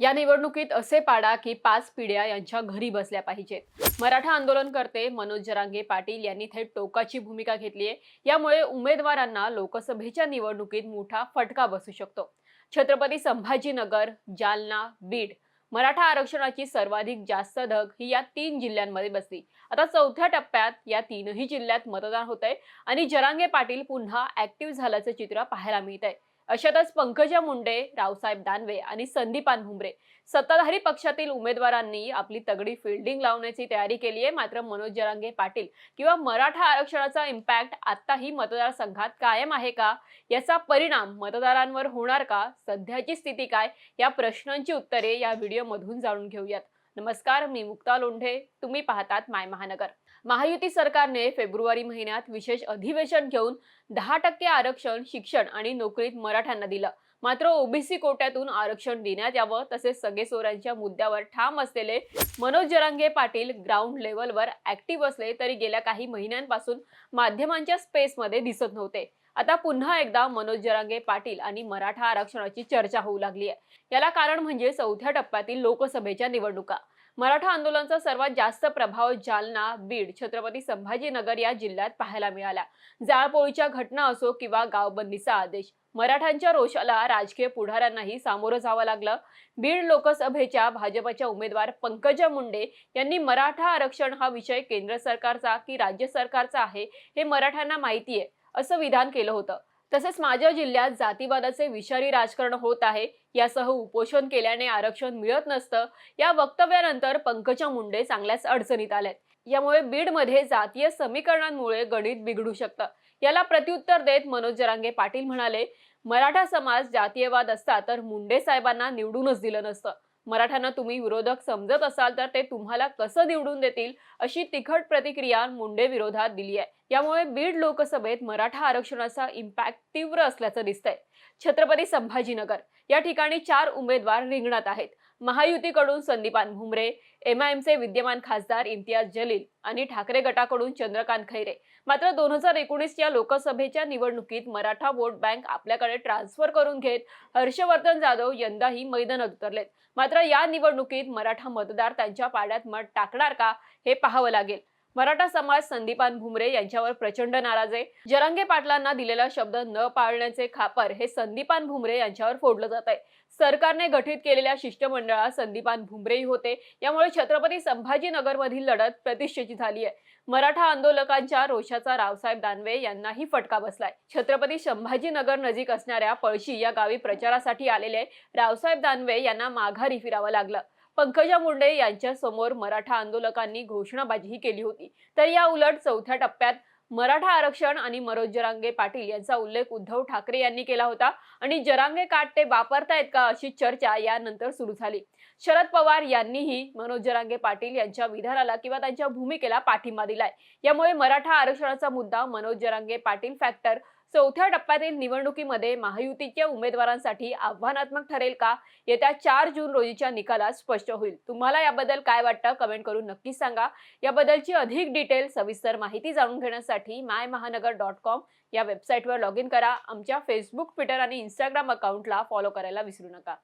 या निवडणुकीत असे पाडा की पाच पिढ्या यांच्या घरी बसल्या पाहिजेत. मराठा आंदोलनकर्ते मनोज जरांगे पाटील यांनी थेट टोकाची भूमिका घेतली आहे. यामुळे उमेदवारांना लोकसभेच्या निवडणुकीत मोठा फटका बसू शकतो. छत्रपती संभाजीनगर जालना बीड मराठा आरक्षणाची सर्वाधिक जास्त धग ही या तीन जिल्ह्यांमध्ये बसली. आता चौथ्या टप्प्यात या तीनही जिल्ह्यात मतदान होत आहे आणि जरांगे पाटील पुन्हा ऍक्टिव्ह झाल्याचं चित्र पाहायला मिळत आहे अशातच पंकजा मुंडे रावसाहेब दानवे आणि संदीपान भुमरे सत्ताधारी पक्षातील उमेदवारांनी आपली तगडी फिल्डिंग लावण्याची तयारी केली आहे. मात्र मनोज जरांगे पाटील किंवा मराठा आरक्षणाचा इम्पॅक्ट आताही मतदारसंघात कायम आहे का? याचा परिणाम मतदारांवर होणार का? सध्याची स्थिती काय? या प्रश्नांची उत्तरे या व्हिडिओमधून जाणून घेऊयात. नमस्कार मी मुक्ता लोंढे. तुम्ही पाहतात माय महानगर. महायुती सरकारने फेब्रुवारी महिन्यात विशेष अधिवेशन घेऊन दहा टक्के आरक्षण शिक्षण आणि नोकरीत मराठ्यांना दिलं. मात्र ओबीसी कोट्यातून आरक्षण देण्यात यावं तसेच सगेसोरांच्या मुद्द्यावर ठाम असलेले मनोज जरांगे पाटील ग्राउंड लेवलवर ऍक्टिव्ह असले तरी गेल्या काही महिन्यांपासून माध्यमांच्या स्पेसमध्ये दिसत नव्हते. आता पुन्हा एकदा मनोज जरांगे पाटील आणि मराठा आरक्षणाची चर्चा होऊ लागली आहे. याला कारण म्हणजे चौथ्या टप्प्यातील लोकसभेच्या निवडणुका. मराठा आंदोलनाचा सर्वात जास्त प्रभाव जालना बीड छत्रपती संभाजीनगर या जिल्ह्यात पाहायला मिळाला. जाळपोळीच्या घटना असो किंवा गावबंदीचा आदेश मराठ्यांच्या रोषाला राजकीय पुढाऱ्यांनाही सामोरं जावं लागलं. बीड लोकसभेच्या भाजपच्या उमेदवार पंकजा मुंडे यांनी मराठा आरक्षण हा विषय केंद्र सरकारचा की राज्य सरकारचा आहे हे मराठ्यांना माहिती आहे. असं विधान केलं होतं. तसेच माझ्या जिल्ह्यात जातीवादाचे विषारी राजकारण होत आहे यासह उपोषण केल्याने आरक्षण मिळत नसतं या वक्तव्यानंतर पंकजा मुंडे चांगल्याच अडचणीत आल्यात यामुळे बीडमध्ये जातीय समीकरणांमुळे गणित बिघडू शकतं. याला प्रत्युत्तर देत मनोज जरांगे पाटील म्हणाले मराठा समाज जातीयवाद असता तर मुंडे साहेबांना निवडूनच दिलं नसतं. मराठ्यांना तुम्ही विरोधक समजत असाल तर ते तुम्हाला कसं निवडून देतील अशी तिखट प्रतिक्रिया मुंडे विरोधात दिली आहे. यामुळे बीड लोकसभेत मराठा आरक्षणाचा इम्पॅक्ट तीव्र असल्याचं दिसतंय. छत्रपती संभाजीनगर या ठिकाणी चार उमेदवार रिंगणात आहेत. महायुतीकडून संदीपान भुमरे एमआयएमचे विद्यमान खासदार इम्तियाज जलील आणि ठाकरे गटाकडून चंद्रकांत खैरे. मात्र दोन हजार एकोणीसच्या लोकसभेच्या निवडणुकीत मराठा वोट बँक आपल्याकडे ट्रान्सफर करून घेत हर्षवर्धन जाधव यंदाही मैदानात उतरलेत. मात्र या निवडणुकीत मराठा मतदार त्यांच्या पाड्यात मत टाकणार का हे पाहावं लागेल. मराठा समाज संदीपान भुमरे यांच्यावर प्रचंड नाराज आहे. जरांगे पाटलांना दिलेला शब्द न पाळण्याचे खापर हे संदीपान भुमरे यांच्यावर फोडलं जात आहे. सरकारने गठीत केलेल्या शिष्टमंडळात संदीपान भुमरेही होते. यामुळे छत्रपती संभाजीनगरमधील लढत प्रतिष्ठेची झाली आहे. मराठा आंदोलकांच्या रोषाचा रावसाहेब दानवे यांनाही फटका बसलाय. छत्रपती संभाजीनगर नजीक असणाऱ्या पळशी या गावी प्रचारासाठी आलेले रावसाहेब दानवे यांना माघारी फिरावं लागलं. पंकजा मुंडे यांच्यासमोर मराठा आंदोलकांनी घोषणाबाजीही केली होती. तर या उलट चौथ्या टप्प्यात मराठा आरक्षण आणि मनोज जरांगे पाटील यांचा उल्लेख उद्धव ठाकरे यांनी केला होता. आणि जरांगे काट ते वापरतायत का अशी चर्चा यानंतर सुरू झाली. शरद पवार यांनीही मनोज जरांगे पाटील यांच्या विधानाला किंवा त्यांच्या भूमिकेला पाठिंबा दिलाय. यामुळे मराठा आरक्षणाचा मुद्दा मनोज जरांगे पाटील फॅक्टर चौथ्या टप्प्यातील निवडणुकीमध्ये महायुतीच्या उमेदवारांसाठी आव्हानात्मक ठरेल का? येत्या चार जून रोजीच्या निकालात स्पष्ट होईल. तुम्हाला याबद्दल काय वाटतं? कमेंट करून नक्कीच सांगा. याबद्दलची अधिक डिटेल सविस्तर माहिती जाणून घेण्यासाठी माय महानगर डॉट कॉम या वेबसाईटवर लॉग इन करा. आमच्या फेसबुक ट्विटर आणि इंस्टाग्राम अकाउंटला फॉलो करायला विसरू नका.